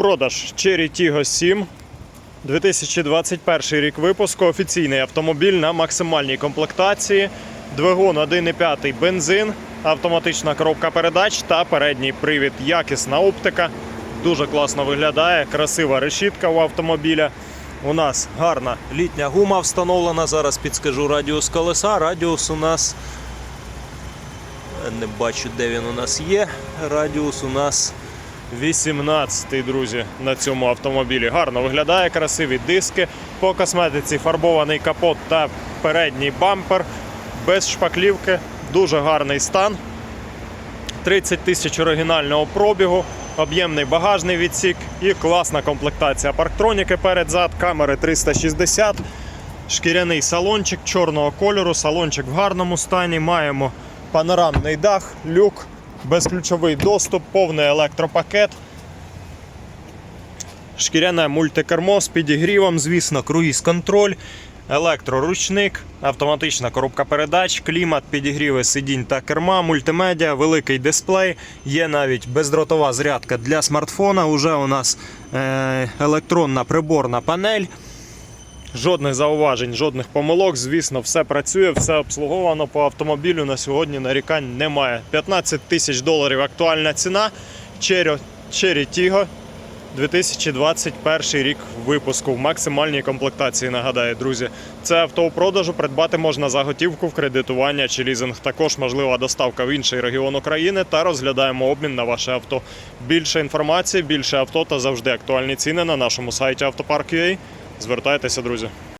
продаж Cherry Tiggo 7. 2021 рік випуску. Офіційний автомобіль на максимальній комплектації. Двигун 1,5 бензин, автоматична коробка передач та передній привід. Якісна оптика. Дуже класно виглядає, красива решітка у автомобіля. У нас гарна літня гума встановлена. Зараз підскажу радіус колеса. Радіус у нас не бачу, де він у нас є. Радіус у нас 18, друзі, на цьому автомобілі. Гарно виглядає, красиві диски. По косметиці фарбований капот та передній бампер. Без шпаклівки. Дуже гарний стан. 30 тисяч оригінального пробігу, об'ємний багажний відсік і класна комплектація парктроніки перед-зад, камери 360, шкіряний салончик чорного кольору, салончик в гарному стані. Маємо панорамний дах, люк, безключовий доступ, повний електропакет. Шкіряне мультикермо з підігрівом, звісно, круїз-контроль, електроручник, автоматична коробка передач, клімат, підігріви сидінь та керма, мультимедіа, великий дисплей. Є навіть бездротова зарядка для смартфона. Уже у нас е- електронна приборна панель. Жодних зауважень, жодних помилок. Звісно, все працює, все обслуговано по автомобілю. На сьогодні нарікань немає. 15 тисяч доларів актуальна ціна. Cherry Tiggo 2021 рік випуску в максимальній комплектації. Нагадаю, друзі, це авто у продажу придбати можна за готівку в кредитування чи лізинг. Також можлива доставка в інший регіон України та розглядаємо обмін на ваше авто. Більше інформації, більше авто та завжди актуальні ціни на нашому сайті автопарк.ua. Звертайтеся, друзі.